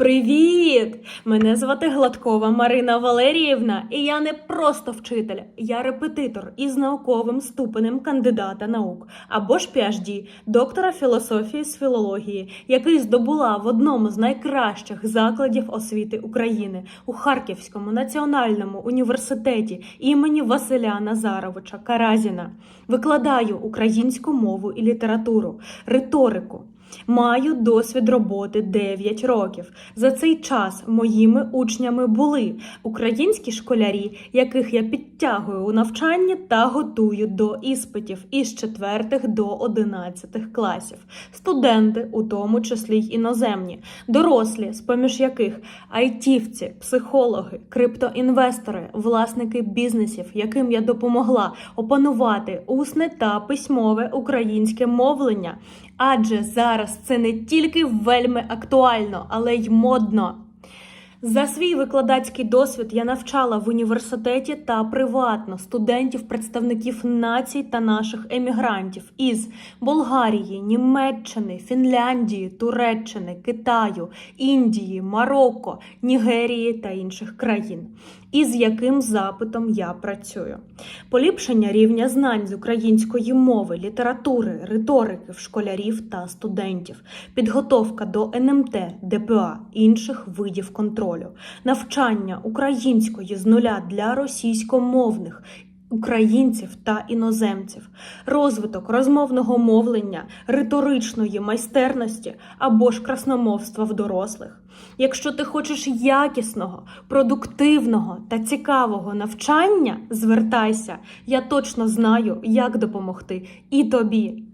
Привіт! Мене звати Гладкова Марина Валеріївна, і я не просто вчитель, я репетитор із науковим ступенем кандидата наук або ж PhD, доктора філософії з філології, який здобула в одному з найкращих закладів освіти України у Харківському національному університеті імені Василя Назаровича Каразіна. Викладаю українську мову і літературу, риторику. Маю досвід роботи 9 років. За цей час моїми учнями були українські школярі, яких я підтягую у навчанні та готую до іспитів із 4 до 11 класів, студенти, у тому числі й іноземні, дорослі, з поміж яких айтівці, психологи, криптоінвестори, власники бізнесів, яким я допомогла опанувати усне та письмове українське мовлення. Адже зараз це не тільки вельми актуально, але й модно. За свій викладацький досвід я навчала в університеті та приватно студентів, представників націй та наших емігрантів із Болгарії, Німеччини, Фінляндії, Туреччини, Китаю, Індії, Марокко, Нігерії та інших країн. І з яким запитом я працюю? Поліпшення рівня знань з української мови, літератури, риторики в школярів та студентів, підготовка до НМТ, ДПА, інших видів контролю, навчання української з нуля для російськомовних. Українців та іноземців, розвиток розмовного мовлення, риторичної майстерності або ж красномовства в дорослих. Якщо ти хочеш якісного, продуктивного та цікавого навчання, звертайся. Я точно знаю, як допомогти і тобі,